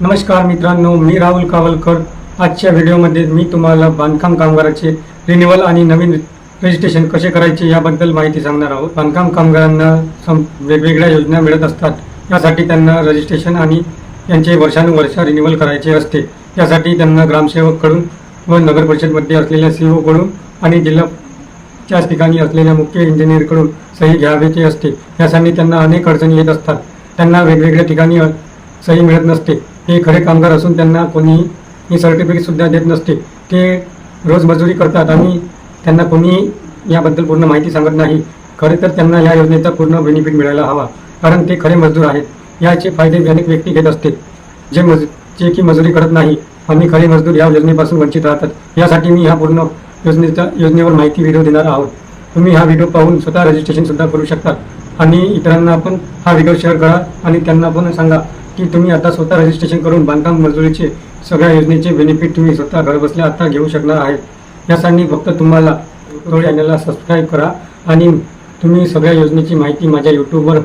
नमस्कार मित्रांनो मी राहुल कावलकर. आजच्या व्हिडिओमध्ये मी तुम्हाला बांधकाम कामगाराचे रिन्युअल आणि नवीन रजिस्ट्रेशन कसे करायचे याबद्दल माहिती सांगणार आहोत. बांधकाम कामगारांना सम वेगवेगळ्या योजना मिळत असतात. यासाठी त्यांना रजिस्ट्रेशन आणि यांचे वर्षानुवर्ष रिन्युअल करायचे असते. यासाठी त्यांना ग्रामसेवककडून व नगर परिषदमध्ये असलेल्या सी ओकडून आणि जिल्हा त्याच ठिकाणी असलेल्या मुख्य इंजिनियरकडून सही घ्यावयाची असते. यासाठी त्यांना अनेक अडचणी येत असतात. त्यांना वेगवेगळ्या ठिकाणी सही मिळत नसते. हे खरे कामगार असून त्यांना कोणी ही सर्टिफिकेटसुद्धा देत नसते. ते रोज मजुरी करतात आणि त्यांना कोणी याबद्दल पूर्ण माहिती सांगत नाही. खरे तर त्यांना या योजनेचा पूर्ण बेनिफिट मिळायला हवा कारण ते खरे मजदूर आहेत. याचे फायदे अनेक व्यक्ती घेत असते. जे मज जे की मजुरी करत नाही आणि खरे मजदूर या योजनेपासून वंचित राहतात. यासाठी मी ह्या पूर्ण योजनेचा योजनेवर माहिती व्हिडिओ देणार आहोत. तुम्ही हा व्हिडिओ पाहून स्वतः रजिस्ट्रेशन सुद्धा करू शकता. आणि इतरांना पण हा व्हिडिओ शेअर करा आणि त्यांना पण सांगा. की तुम्ही आता स्वतः रजिस्ट्रेशन करून बांधकाम मजुरीचे सगळ्या योजनेचे बेनिफिट तुम्ही स्वतः घरबसल्या आता घेऊ शकणार आहेत यासाठी फक्त तुम्हाला चॅनलला सबस्क्राईब करा आणि तुम्ही सगळ्या योजनेची माहिती माझ्या यूट्यूबवर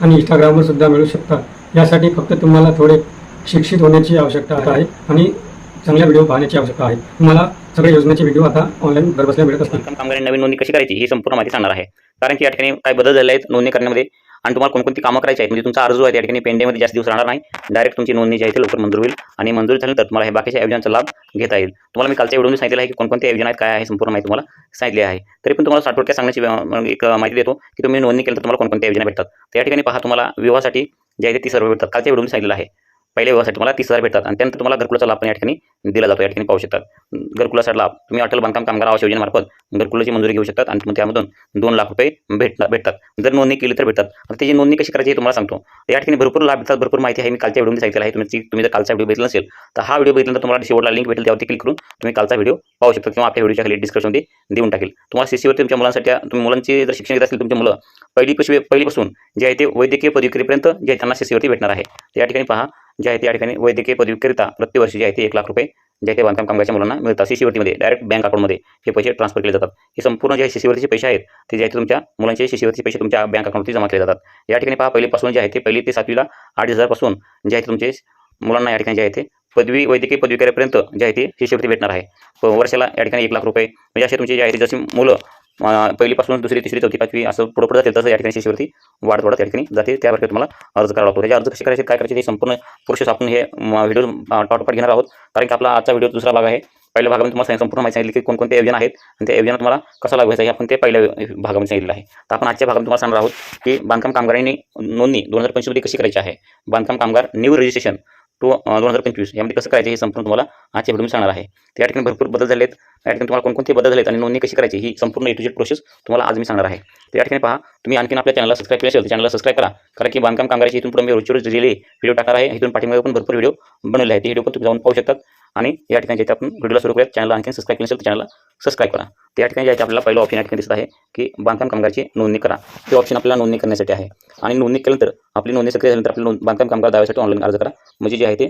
आणि इंस्टाग्रामवर सुद्धा मिळू शकता. यासाठी फक्त तुम्हाला थोडे शिक्षित होण्याची आवश्यकता आहे आणि चांगल्या व्हिडिओ पाहण्याची आवश्यकता आहे. तुम्हाला सगळ्या योजनेचे व्हिडिओ आता ऑनलाईन घरबसल्या मिळत असतात कामगारांनी नवीन नोंदणी कशी करायची ही संपूर्ण माहिती सांगणार आहे. कारण की या ठिकाणी काय बदल झाले आहेत नोंदणी करण्यामध्ये. आणि तुम्हाला कोणकोणती कामं करायची आहेत? म्हणजे तुमचा अर्ज आहे त्या ठिकाणी पेंडेमध्ये जास्त दिवस राहणार नाही. डायरेक्ट तुमची नोंदणी जी आहे ती लवकर मंजूर होईल आणि मंजूर झाल्यानंतर तुम्हाला हे बाकीच्या योजनांचा लाभ घेता येईल. तुम्हाला मी कालच्या व्हिडिओमध्ये सांगितलं आहे की कोणकोणत्या योजना आहेत काय आहे संपूर्ण माहिती तुम्हाला सांगितली आहे. तरी पण तुम्हाला साठवडक्यात सांगण्याची एक माहिती देतो की तुम्ही नोंदणी केली तर तुम्हाला कोणकोणत्या योजना भेटतात. त्या या ठिकाणी पहा तुम्हाला विवाहासाठी जे आहे ते सर्व भेटतात. कालच्या व्हिडिओमध्ये सांगितलेलं आहे. पहिल्या व्यवसायासाठी तुम्हाला तीस हजार भेटतात आणि त्यानंतर तुम्हाला घरकुलाचा लाभ पण या ठिकाणी दिला जातो या ठिकाणी पाहू शकतात. घरकुलाचा लाभ तुम्ही अटल बांधकाम कामगार आवास योजनेमार्फत घरकुलाची मंजुरी घेऊ शकतात आणि तुम्ही त्यामधून दोन लाख रुपये भेटतात भेटतात. जर नोंदणी केली तर भेटतात. आता त्याची नोंदणी कशी करायची हे तुम्हाला सांगतो. या ठिकाणी भरपूर लाभ भेटतात भरपूर माहिती आहे. मी कालच्या व्हिडिओमध्ये सांगितलं आहे. तुम्ही तुम्ही जर कालचा व्हिडिओ बघितला नसेल तर हा व्हिडिओ बघितल्यानंतर तुम्हाला शेवटला लिंक भेटेल. त्यावरती क्लिक करून तुम्ही कालचा व्हिडिओ पाहू शकता किंवा आपल्या व्हिडिओच्या खाली डिस्क्रिप्शनमध्ये देऊन टाकेल. तुम्हाला सीसीवर तुमच्या मुलांसाठी तुम्ही मुलांचे जर शिक्षण घेत असेल तुमचे मुलं पहिली पहिलीपासून जे आहे ते वैद्यकीय पदवीकरीपर्यंत जे आहे त्यांना सीसीवरती भेटणार आहे. तर या ठिकाणी पहा जे आहे ते या ठिकाणी वैद्यकीय पदवीकरिता प्रतिवर्षी जे आहे ते एक लाख रुपये जे आहे ते बांधकाम कामगारच्या मुलांना मिळतात. शिष्यवृत्तीमध्ये डायरेक्ट बँक अकाउंटमध्ये हे पैसे ट्रान्सफर केले जातात. हे संपूर्ण जे शिष्यवृत्तीचे पैसे आहेत ते जे आहे तुमच्या मुलांचे शिष्यवृत्तीचे पैसे तुमच्या बँक अकाउंटमध्ये जमा केले जातात. या ठिकाणी पहा पहिलीपासून जे आहे ते पहिली ते सातवीला आठ हजारपासून जे आहे तुमचे मुलांना या ठिकाणी जे आहे ते पदवी वैद्यकीय पदवीकऱ्यापर्यंत जे आहे ते शिष्यवृत्ती भेटणार आहे. वर्षाला या ठिकाणी एक लाख रुपये. म्हणजे असे तुमचे जे आहे ते जशी मुलं पहिलीपासून दुसरी तिसरी चौथी पाचवी असं पुढं पुढे जाते तसं या ठिकाणी शिष्यवृत्ती वाढत वाढत या ठिकाणी जाते. त्यावर तुम्हाला अर्ज करावा लागतो. त्याचे अर्ज कसे करायचे काय करायचे ते संपूर्ण प्रोसेस आपण हे व्हिडिओ टॉटपाट घेणार आहोत. कारण की आपला आजचा व्हिडिओ दुसरा भाग आहे. पहिल्या भागामध्ये तुम्हाला संपूर्ण माहिती सांगितली की कोणकोणते योजना आहेत आणि त्या योजना तुम्हाला कसा लागवायचा हे आपण ते पहिल्या भागामध्ये सांगितलं आहे. तर आपण आजच्या भागामध्ये तुम्हाला सांगणार आहोत की बांधकाम कामगारांनी नोंदणी दोन हजार पंचवीसमध्ये कशी करायची आहे? बांधकाम कामगार न्यू रजिस्ट्रेशन टू दोन हजार पंचवीस. यामध्ये कसं करायचं हे संपूर्ण तुम्हाला आजच्या व्हिडिओ सांगणार आहे. त्या ठिकाणी भरपूर बदल झाले आहेत ठिकाणी तुम्हाला कोणकोणते बदल झालेत आणि नोंदणी कशी करायची ही संपूर्ण ए टू जेड प्रोसेस तुम्हाला आज मी सांगणार आहे. त्या ठिकाणी पहा तुम्ही आणखीन आपल्या चॅनलला सबस्क्राईब केले असेल चॅनलला सबस्क्राईब करा. कारण की बांधकाम कामगाराची इथून पुढे मी रोजची रोज दिलेले व्हिडिओ टाकणार आहे. इथून पाठीमागे पण भरपूर व्हिडिओ बनवले आहेत. ते व्हिडिओ पण तुम्ही जाऊन पाहू शकतात. आणि या ठिकाणी जे आपण व्हिडिओला सुरू करूया चॅनलला आणखी सबस्क्राईब केलं असेल तर चॅनलला सबस्क्राईब करा. त्या ठिकाणी जे आहे आपल्याला पहिलं ऑप्शन या ठिकाणी दिसत आहे की बांधकाम कामगारची नोंदणी करा. ते ऑप्शन आपल्याला नोंदणी करण्यासाठी आहे. आणि नोंदणी केल्यानंतर आपली नोंदणी सक्रिय झाल्यानंतर आपल्या बांधकाम कामगार दाव्यासाठी ऑनलाईन अर्ज करा. म्हणजे जे आहे ते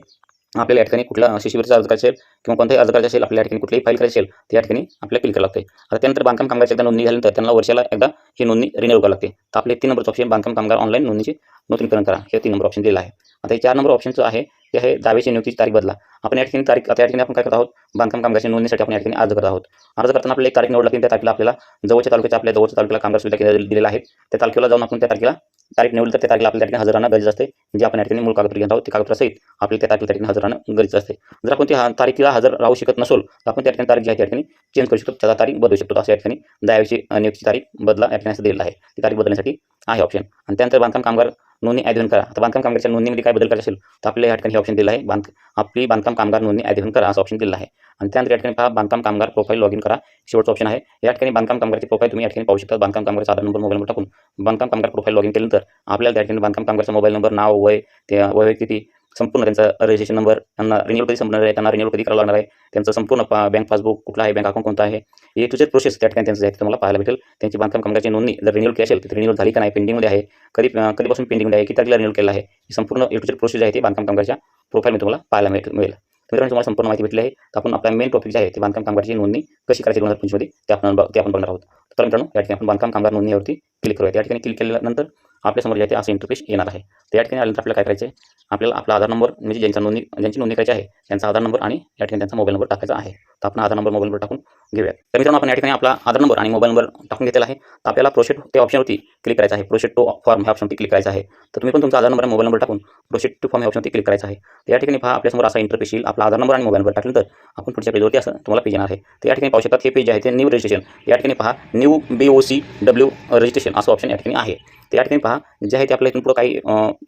आपल्याला या ठिकाणी कुठला शिष्यवृत्तीचा अर्ज करायचा असेल किंवा कोणताही अर्ज करायचा असेल आपल्या या ठिकाणी कुठलीही फाईल करायची असेल तर या ठिकाणी आपल्याला क्लिक करावं लागते आता त्यानंतर बांधकाम कामगारची एकदा नोंदणी झाल्यानंतर त्यांना वर्षाला एकदा ही नोंदणी रिन्यू करावी लागते. तर आपले तीन नंबरचं ऑप्शन बांधकाम कामगार ऑनलाईन नोंदणीची नूतनीकरण करा. हे तीन नंबर ऑप्शन दिलं आहे. आता हे चार नंबर ऑप्शनचं आहे ते आहे दावेची नियुक्तीची तारीख बदला. आपण या ठिकाणी तारीख आता या ठिकाणी आपण काय करत आहोत? बांधकाम कामगारच्या नोंदणीसाठी आपण या ठिकाणी अर्ज करत आहोत. अर्ज करताना आपल्याला एक तारीख निवड लागते त्या तारखेला आपल्याला जवळच्या तालुक्याच्या आपल्या जवळच्या तालुक्याला कामगार सुविधा केंद्र दिलेला आहे त्या तालुक्याला जाऊन आपण त्या तारखेला तारीख निवडली तर त्या तारखेला आपल्या ठिकाणी हजर राहणं गरजेचं असते. जे आपण या ठिकाणी मूळ कागदपत्र घेत आहोत ते कागदपत्रासहित आपल्या त्या तारखेला त्या ठिकाणी हजर राहणं गरजेचं असते. जर आपण त्या तारखेला हजर राहू शकत नसेल तर आपण त्या ठिकाणी तारीख जी आहे त्या ठिकाणी चेंज करू शकतो त्याचा तारीख बदलू शकतो. असं या ठिकाणी दाव्याची नियुक्तीची तारीख बदला या ठिकाणी असं दिलेलं आहे. ती तारीख बदलण्यासाठी आहे ऑप्शन आणि त्यानंतर बांधकाम कामगार नोंदणी ॲडव्हन करा. आता बांधकाम कामगारच्या नोंदणीमध्ये काय बदल करायचं असेल तर आपल्या या ठिकाणी हे ऑप्शन दिलं आहे. बांध आपली बांधकाम कामगार नोंदणी ॲडव्हन करा असं ऑप्शन दिलं आहे. आणि त्यानंतर या ठिकाणी पहा बांधकाम कामगार प्रोफाईल लॉग इन करा. शेवटचं ऑप्शन आहे. या ठिकाणी बांधकाम कामगारची प्रोफाईल तुम्ही या ठिकाणी पाहू शकता. बांधकाम कामगारचा आधार नंबर मोबाईल नंबर टाकून बांधकाम कामगार प्रोफाईल लॉग इन केल्यानंतर आपल्याला त्या ठिकाणी बांधकाम कामगारचा मोबाईल नंबर नाव वय ते वय किती संपूर्ण त्यांचा रजिस्ट्रेशन नंबर त्यांना रिन्यूअल कधी संपणार आहे त्यांना रिन्यूअल कधी करावं लागणार आहे त्यांचं संपूर्ण बँक पासबुक कुठला आहे बँक अकाउंट कोणता आहे हे तुझे प्रोसेस त्या ठिकाणी त्यांचं आहे तुम्हाला पाहायला भेटेल. त्यांची बांधकाम कामगारची नोंदणी जर रिन्यूअल केली असेल तर रिन्यूअल झाली का नाही पेंडिंगमध्ये आहे. कधी कधीपासून पेंडिंगमध्ये आहे किती तारखेला रिन्यूअल केलं आहे ही संपूर्ण ए टू प्रोसेस आहे ती बांधकाम कामगारच्या मी तुम्हाला पाहायला मिळेल मिळेल. मित्रांनो तुम्हाला संपूर्ण माहिती भेटली आहे. तर आपण आपला मेन टॉपिक जे आहे ते बांधकाम कामगारची नोंदणी कशी करायची दोन हजार पंचवीसमध्ये ते आपण ते आपण बघणार आहोत. तर मित्रांनो या ठिकाणी आपण बांधकाम कामगार नोंदणीवरती क्लिक करूया. त्या ठिकाणी क्लिक केल्यानंतर आपल्यासमोर जे आहे असं इंटरफेस येणार आहे. तर या ठिकाणी आल्यानंतर आपल्याला काय करायचं आहे आपल्याला आपला आधार नंबर म्हणजे ज्यांचा नोंदणी ज्यांची नोंदणी करायची आहे त्यांचा आधार नंबर आणि या ठिकाणी त्यांचा मोबाईल नंबर टाकायचा आहे. तर आपण आधार नंबर मोबाईल नंबर टाकून घेऊया तर मित्रांनो आपण या ठिकाणी आपला आधार नंबर आणि मोबाईल नंबर टाकून घेतलेला आहे. तर आपल्याला प्रोसेट ते ऑप्शनवरती क्लिक करायचं आहे. प्रोसेट टू फॉर्म ह्या ऑप्शनवरती क्लिक करायचं आहे. तर तुम्ही पण तुमचा आधार नंबर आणि मोबाईल नंबर टाकून प्रोसेट टू फॉर्म ह्या ऑप्शनवरती क्लिक करायचं आहे. तर या ठिकाणी पहा आपल्यासमोर असा इंटरफेस येईल. आपला आधार नंबर आणि मोबाईल नंबर टाकल्यानंतर आपण पुढच्या पेजवरती असं तुम्हाला पेज येणार आहे. तर या ठिकाणी पाहू शकतात हे पेज आहे ते न्यू रजिस्ट्रेशन या ठिकाणी पहा new B O C W registration असं ऑप्शन या ठिकाणी आहे. तर या ठिकाणी पहा जे आहे ते आपल्या इथून पुढं काही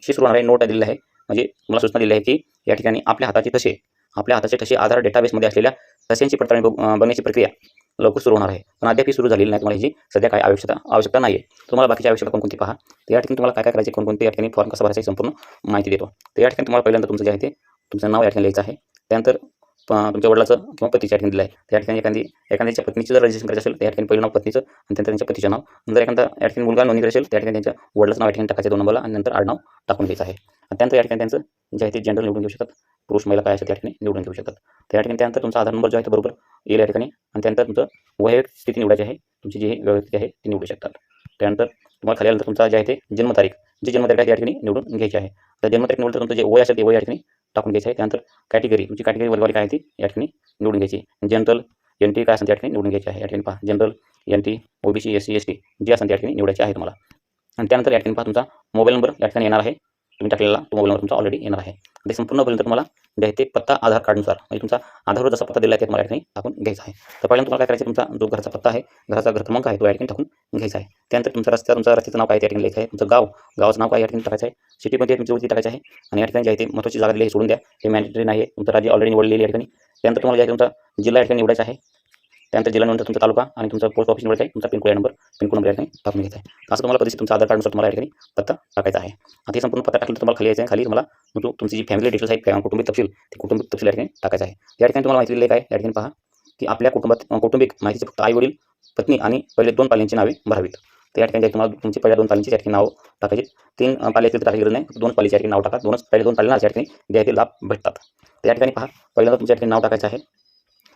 शिस्त होणार आहे नोट दिलेलं आहे. म्हणजे मला सूचना दिली आहे की या ठिकाणी आपल्या हाताचे तसे आपल्या हाताचे ठसे आधार डेटाबेसमध्ये असलेल्या तशांची पडताळणी बघ- बघण्याची प्रक्रिया लवकर सुरू होणार आहे. पण अद्याप ही सुरू झालेली नाही. तुम्हाला ही सध्या काय आवश्यकता आवश्यकता नाही आहे तुम्हाला बाकीची आवश्यकता कोणकोणती पहा? तर या ठिकाणी तुम्हाला काय काय करायचे कोणकोणते या ठिकाणी फॉर्म कसा भरायचा संपूर्ण माहिती देतो. तर या ठिकाणी तुम्हाला पहिल्यांदा तुमचं जे आहे ते तुमचं नाव या ठिकाणी लिहायचं आहे. त्यानंतर तुमच्या वडिलाचं किंवा पतीच्या ठिकाणी दिलं आहे त्या ठिकाणी एखादी एखाद्याच्या पत्नीचं जर रजिस्ट्रेशन करायचं असेल त्या ठिकाणी पहिलं नाव पत्नीचं आणि त्यानंतर त्यांच्या पतीचं नाव. जर एखादा या ठिकाणी मुलगा नोंदणी करायचं असेल त्या ठिकाणी त्यांच्या वडिलाचं नाव या ठिकाणी टाकायचं दोन नंबरला. आणि नंतर आडनाव टाकून द्यायचं आहे. आणि त्यानंतर या ठिकाणी त्यांचं जे आहे ते जनरल निवडून घेऊ शकतात. पुरुष महिला काय असेल त्या ठिकाणी निवडून घेऊ शकतात. त्या ठिकाणी त्यानंतर तुमचा आधार नंबर जो आहे तो बरोबर येईल या ठिकाणी. आणि त्यानंतर तुमचं वैयक्तिक स्थिती निवडायची आहे. तुमची जी व्यवस्थिती आहे ती निवडू शकतात. त्यानंतर तुम्हाला खाली आल्यानंतर तुमचा जे आहे ते जन्मतारीख जी जन्मतारीख आहे त्या ठिकाणी निवडून घ्यायची आहे. तर जन्मतारीख निवडलं तुमचं जे वय असेल ते वय या ठिकाणी टाकून घ्यायचं आहे. त्यानंतर कॅटेगरी तुमची कॅटेगरी वर्गवारी काय आहे ती? या ठिकाणी निवडून घ्यायची. जनरल एन टी काय असेल त्या ठिकाणी निवडून घ्यायची आहे. या ठिकाणी पहा. General N T O B C S C S T जे असेल त्या ठिकाणी निवडायचे आहे तुम्हाला. आणि त्यानंतर या ठिकाणी पहा तुमचा मोबाईल नंबर या ठिकाणी येणार आहे. तुम्ही टाकलेला तो मोबाईल नंबर तुमचा ऑलरेडी येणार आहे. ते संपूर्ण पर्यंत तुम्हाला घ्यायचे ते पत्ता आधार कार्डनुसार. म्हणजे तुमचा आधारवर जसा पत्ता दिला आहे ते तुम्हाला या ठिकाणी टाकून घ्यायचा आहे. तर पहिल्यांदा तुम्हाला काय करायचं तुमचा जो घरचा पत्ता आहे घराचा घर क्रमांक आहे तो या ठिकाणी टाकून घ्यायचा आहे. त्यानंतर तुमचा रस्ता तुमचा रस्त्याचं नाव काय त्या ठिकाणी लिहायचं आहे. तुमचं गाव गावाचं नाव काय या ठिकाणी टाकायचं आहे. सिटीमध्ये तुमची वरती टाकायचं आहे. आणि या ठिकाणी जे आहे ते महत्त्वाची जागा दिली सोडून द्या. हे मॅन्डेटरी नाही आहे. तुमचं राज्य ऑलरेडी निवडलेली आहे या ठिकाणी. त्यानंतर तुम्हाला जे आहे तुमचा जिल्हा या ठिकाणी निवडायचा आहे. त्यानंतर जिल्ह्यानंतर तुमचा तालुका आणि तुमचा पोस्ट ऑफिस निवडायचा आहे. तुमचा पिनकोड नंबर पिनकोड नंबर या ठिकाणी टाकून घ्यायचा आहे. असं तुम्हाला कधी तुमचा आधार कार्डनुसार तुम्हाला या ठिकाणी पत्ता टाकायचा आहे. आता संपूर्ण पत्ता टाकलं तुम्हाला खाली यायचं आहे. खाली तुम्हाला जो तुमची जी फॅमिली डिटेल्स आहे कुटुंबिक तपशील ते कुटुंबिक तपशील या ठिकाणी टाकायचं आहे. या ठिकाणी तुम्हाला माहिती दिली काय या ठिकाणी पहा की आपल्या कुटुंबात कौटुंबिक माहितीचे फक्त आई वडील पत्नी आणि पहिले दोन पाल्यांची नावे भरावीत. तर या ठिकाणी तुम्हाला तुमची पहिल्या दोन पालींची या ठिकाणी नाव टाकायची तीन अं, पाले असतील तर टाकायची गरज नाही. दोन पालीच्या या ठिकाणी नाव टाका. दोनच पहिले दोन पाल्यांना या ठिकाणी द्यायचे लाभ भेटतात. तर या ठिकाणी पहा पहिल्यांदा तुमच्या ठिकाणी नाव टाकायचं आहे.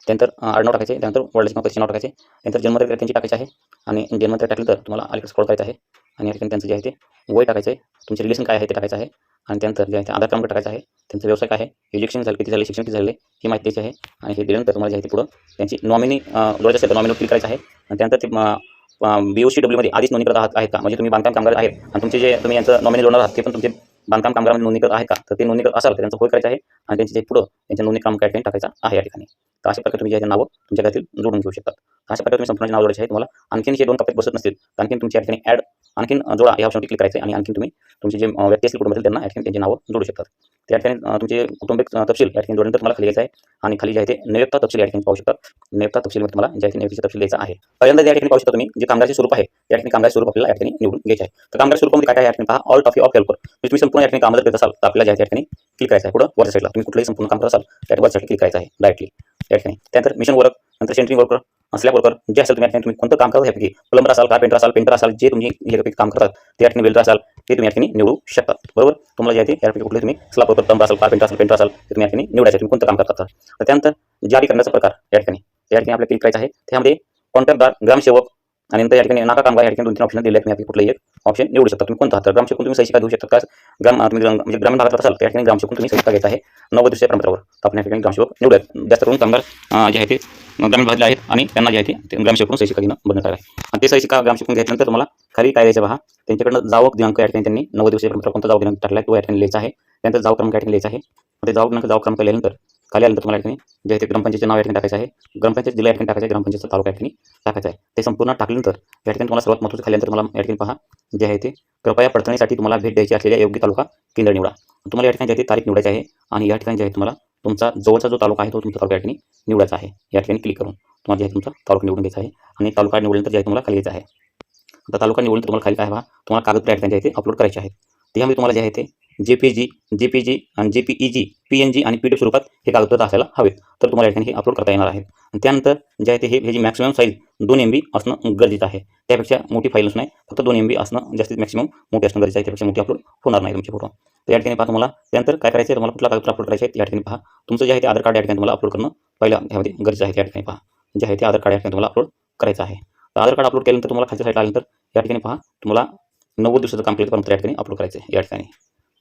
त्यानंतर आडनाव टाकायचे. त्यानंतर वडिलाचे किंवा पतीचे नाव टाकायचे. त्यानंतर जन्मतारीख त्यांची टाकायची आहे आणि जन्मतारीख टाकली तर तुम्हाला अलीकडे स्क्रॉल करायचं आहे. आणि या ठिकाणी त्यांचं जे आहे ते वय टाकायचं आहे तुमचे रिलेशन काय आहे ते टाकायचं आहे. आणि त्यानंतर जे आहे ते आधार क्रमांक टाकायचा आहे. त्यांचा व्यवसाय काय आहे? एज्युकेशन झालं किती झाले शिक्षण किती झाले ही माहिती द्यायची आहे. आणि हे दिल्यानंतर तुम्हाला जे आहे ते पुढं त्यांची नॉमिनी जोडायचं असेल तर नॉमिनी क्लिक करायचं आहे. आणि त्यानंतर ते बी ओ सी डब्ल्यूमध्ये आधीच नोंदणी करत आहात आहेत का? म्हणजे तुम्ही बांधकाम कामगार आहेत. आणि तुमचे जे तुम्ही यांचं नॉमिनी जोडणार आहात ते पण तुमचे बांधकाम कामगारांमध्ये नोंदणी करत आहेत का? तर ते नोंदणी करत असाल तर त्यांचं होय करायचं आहे आणि त्यांचे जे पुढं त्यांच्या नोंदणी क्रमांक काय टाकायचा आहे या ठिकाणी. तर अशा प्रकारे तुम्ही जे नावं तुमच्या घरातील जोडून घेऊ शकतात अशा प्रकारे तुम्ही संपूर्ण नाव जोडायचे आहे तुम्हाला आणखीन हे दोन कप्यात बसत नसतील आणखीन तुमच्या या ठिकाणी ॲड आणखीन जोडा या ऑप्शनवर क्लिक करायचं आहे आणि आणखीन तुम्ही तुमचे जे व्यक्ती असतील कुटुंबातील त्यांना या ठिकाणी त्यांची नावं जोडू शकतात. त्या ठिकाणी तुमचे कुटुंबिक तपशील या ठिकाणी जोडल्यानंतर तुम्हाला खाली यायचं आहे आणि खाली जे आहे ते नियुक्ता तपशील या ठिकाणी पाहू शकतात नियुक्ता तपशीलमध्ये तुम्हाला ज्या आहे नियुक्तीचा तपशील द्यायचा आहे पहिल्यांदा या ठिकाणी पाहू शकता तुम्ही जे कामगारचे स्वरूप आहे या ठिकाणी कामगार स्वरूप आपल्याला या ठिकाणी निवडून घ्यायचं आहे. तर कामगार स्वरूपामध्ये काय काय या ठिकाणी पहा ऑल टॉफी ऑफ हेल्पर तुम्ही संपूर्ण या ठिकाणी कामगार करत असाल तर आपल्याला ज्या ठिकाणी क्लिक करायचं आहे. पुढं वर साईडला तुम्ही कुठलंही संपूर्ण काम करत असाल त्या वरच्या क्लिक करायचं आहे डायरेक्टली या ठिकाणी. त्यानंतर मिशन वर्क नंतर सेंट्रिंग वर्कर असल्याबरोबर जे असेल तुम्ही तुम्ही कोणतं काम करत यापैकी प्लंबर असाल कार्पेंटर असाल पेंटर असाल जे तुम्ही यापैकी काम करतात त्या ठिकाणी वेल्डर असाल ते तुम्ही या ठिकाणी निवडू शकतात बरोबर? तुम्हाला जे आहे यापैकी कुठले तुम्ही स्लॅब वर्कर प्लंबर असाल कार्पेंटर असाल पेंटर असाल ते तुम्ही या ठिकाणी निवडायचं तुम्ही कोणतं काम करतात तर त्यानंतर जारी करण्याचा प्रकार या ठिकाणी. या ठिकाणी आपल्याला क्लिक करायचं आहे. त्यामध्ये कॉन्ट्रॅक्टदार ग्रामसेवक आणि नंतर या ठिकाणी नाका कामगार या ठिकाणी दोन तीन ऑप्शन दिले तुम्ही कुठलाही एक ऑप्शन निवडू शकता. तुम्ही कोणता तर ग्रामसेवक तुम्ही सही का देऊ शकता. का ग्राम तुम्ही म्हणजे ग्रामीण भागात असाल त्या ठिकाणी ग्रामसेवक तुम्ही सही घेत आहे. नव्वद दिवसाच्या परंपरावर आपण या ठिकाणी ग्रामसेवक निवडूयात. जास्त करून कामगार जे आहे ते ग्रामीण भागातले आहेत आणि त्यांना जे आहे ते ते ग्रामसेवक घेणं बंद करा आहे आणि ते सही शिका घेतल्यानंतर तुम्हाला खाली काय द्यायचं पहा त्यांच्याकडनं जावक दिनांक या ठिकाणी त्यांनी नव्वद दिवस कोणता जावक दिनांक टाकला आहे तो या ठिकाणी लिहायचा आहे त्यानंतर जाव क्रमांक या ठिकाणी लिहायचा आहे ते जाव क्रमांक जाव क्रमांक लिहिल्यानंतर खाली आल्यानंतर तुम्हाला या ठिकाणी जे आहे ते ग्रामपंचायतचे नाव या ठिकाणी टाकायचं आहे ग्रामपंचायत जिल्हा या ठिकाणी टाकायचं आहे ग्रामपंचायतचा तालुका या ठिकाणी टाकायचं आहे ते संपूर्ण टाकल्यानंतर या ठिकाणी तुम्हाला सर्वात महत्त्वाचं खाल्यानंतर तुम्हाला या ठिकाणी पहा जे आहे ते कृपया पडताळणीसाठी तुम्हाला भेट द्यायची असलेल्या योग्य तालुका केंद्र निवडा तुम्हाला या ठिकाणी जे आहे तारीख निवडायची आहे आणि या ठिकाणी जे आहे तुम्हाला तुमचा जवळचा जो तालुका आहे तो तुमचा तालुका या ठिकाणी निवडायचा आहे. या ठिकाणी क्लिक करून तुम्हाला जे आहे तुमचा तालुका निवडून घ्यायचा आहे आणि तालुका निवडल्यानंतर जे आहे तुम्हाला खाली आहे. आता तालुका निवडून तुम्हाला खाली काय पहा तुम्हाला कागदपत्र या ठिकाणी अपलोड करायचे आहेत. त्यामध्ये तुम्हाला जे आहे ते J P G J P G आणि J P E G P N G आणि पी डी स्वरूपात हे कागदपत्र असायला हवेत. तर तुम्हाला या ठिकाणी हे अपलोड करता येणार आहेत. आणि त्यानंतर जे आहे ते हे ह्याची मॅक्सिमम साईज दोन एम बी असणं गरजेचं आहे. त्यापेक्षा मोठी फाईल नाही. फक्त दोन एम बी असणं जास्तीत मॅक्सिमम मोठी असणं गरजेचं आहे. त्यापेक्षा मोठी अपलोड होणार नाही तुमचे फोटो तर या ठिकाणी पहा तुम्हाला. त्यानंतर काय करायचं आहे तुम्हाला कुठला कागदपत्र अपलोड करायचे आहे या ठिकाणी पहा. तुमचं जे आहे ते आधार कार्ड या ठिकाणी तुम्हाला अपलोड करणं पहिल्या ह्यामध्ये गरजेचं आहे. त्या ठिकाणी पहा. जे आहे ते आधार कार्ड या ठिकाणी तुम्हाला अपलोड करायचं आहे. तर आधार कार्ड अपलोड केल्यानंतर तुम्हाला खालच्या साईडला आल्यानंतर या ठिकाणी पहा तुम्हाला नव्वद दिवसाचं काम केलं प्रमाणपत्र या ठिकाणी अपलोड करायचं आहे या ठिकाणी.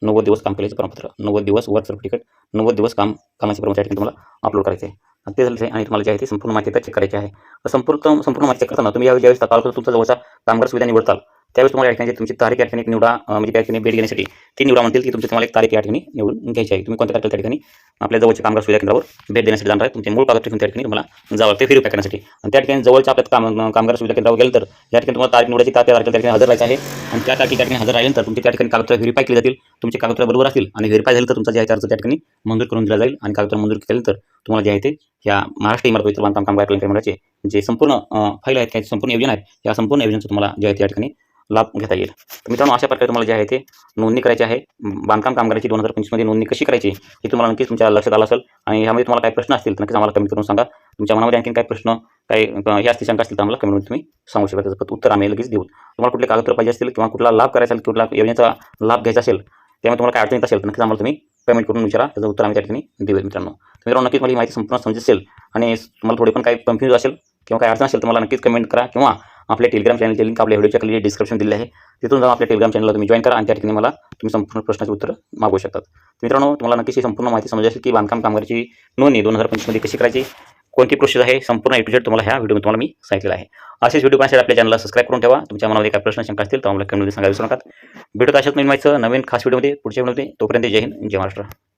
नव्वद दिवस काम केल्याचं प्रमाणपत्र नव्वद दिवस वर्क सर्टिफिकेट नव्वद दिवस काम कामाचे प्रमाणपत्र या ठिकाणी तुम्हाला अपलोड करायचे आहे ते झालं आहे आणि तुम्हाला जे आहे ते संपूर्ण माहिती चेक करायची आहे. संपूर्ण संपूर्ण माहिती चेक करताना तुम्ही यावेळी ज्यावेळेस तालुका तुमचा जवळचा कामगार सुविधा निवडताल त्यावेळेस तुम्हाला या ठिकाणी तुमची तारीख या ठिकाणी एक निवडा म्हणजे त्या ठिकाणी भेट घेण्यासाठी ती निवडा म्हणतील की तुमची तुम्हाला एक तारीख या ठिकाणी निवडून घ्यायची आहे. तुम्ही कोणत्या तारखेला त्या ठिकाणी आपल्या जवळच्या कामगार सुविधा केंद्रावर भेट देण्यासाठी जाणार आहे तुमचे मूळ कागदपत्र घेऊन त्या ठिकाणी तुम्हाला जावं लागते फिरू करण्यासाठी. आणि त्या ठिकाणी जवळच्या आपल्या काम कामगार सुविधा केंद्रावर गेलं तर या ठिकाणी तुम्हाला तारीख निवडायची त्या तारखेला त्या ठिकाणी हजर राहायचं आहे. आणि त्या तारखेला त्या ठिकाणी हजर राहिल्यानंतर तुमच्या त्या ठिकाणी कागदपत्र व्हेरीफाय केले जातील तुमचे कागदपत्र बरोबर असतील आणि व्हेरीफाय झालं तर तुमचा जे आहे अर्ज त्या ठिकाणी मंजूर करून दिला जाईल. आणि कागदपत्र मंजूर केल्यानंतर तुम्हाला जे आहे ते या महाराष्ट्र इमारत वितरण बांधकाम कामगार कल्याण जे संपूर्ण फाईल आहेत काही संपूर्ण योजना आहेत या संपूर्ण योजनेचं तुम्हाला जे आहे त्या ठिकाणी लाभ घेता येईल. तर मित्रांनो अशा प्रकारे तुम्हाला जे आहे ते नोंदणी करायची आहे. बांधकाम कामगाराची दोन हजार पंचवीसमध्ये नोंदणी कशी करायची हे तुम्हाला नक्कीच तुमच्या लक्षात आलं असेल. आणि यामध्ये तुम्हाला काही प्रश्न असतील तर नक्कीच आम्हाला कमेंट करून सांगा. तुमच्या मनामध्ये आणखी काही प्रश्न काही अ, हे असतील शंका असतील तर आम्हाला कमेंटमध्ये तुम्ही सांगू शकता. त्याचं उत्तर आम्ही लगेच देऊ. तुम्हाला कुठले कागदपत्र पाहिजे असतील किंवा कुठला लाभ करायचा असेल कुठला योजनेचा लाभ घ्यायचा असेल त्यामुळे तुम्हाला काय अडचण येत असेल तर नक्कीच आम्हाला तुम्ही पेमेंट करून विचारा. त्याचं उत्तर आम्ही त्या ठिकाणी देऊ मित्रांनो. मित्रांनो नक्कीच मला ही माहिती संपूर्ण समजेल. असेल आणि तुम्हाला थोडी पण काही कन्फ्यूज असेल किंवा काही अडचण असेल तर मला नक्कीच कमेंट करा किंवा आपल्या टेलिग्राम चॅनलचे लिंक आपल्या व्हिडिओच्या खाली डिस्क्रिप्शन दिले आहे. तिथून जाऊन आपल्या टेलिग्राम चॅनलला तुम्ही जॉईन करा आणि त्या ठिकाणी मला तुम्ही संपूर्ण प्रश्नाचे उत्तर मागू शकतात. मित्रांनो तुम्हाला नक्कीच ही संपूर्ण माहिती समजली असेल की बांधकाम कामगाराची नोंदणी दोन हजार पंचवीसमध्ये कशी करायची कोणती प्रोसेस आहे संपूर्ण ए टू झेड तुम्हाला ह्या व्हिडिओमध्ये तुम्हाला मी सांगितलेलं आहे. असेच व्हिडिओ पाहण्यासाठी आपल्या चॅनलला सबस्क्राईब करून ठेवा. तुमच्या मनामध्ये काय प्रश्न शंका असतील तर आम्हाला कमेंटमध्ये सांगायला विसरू नका. भेटत अशाच नवीन माहिती नवीन खास व्हिडिओमध्ये पुढच्या व्हिडिओमध्ये तोपर्यंत जय हिंद जय महाराष्ट्र.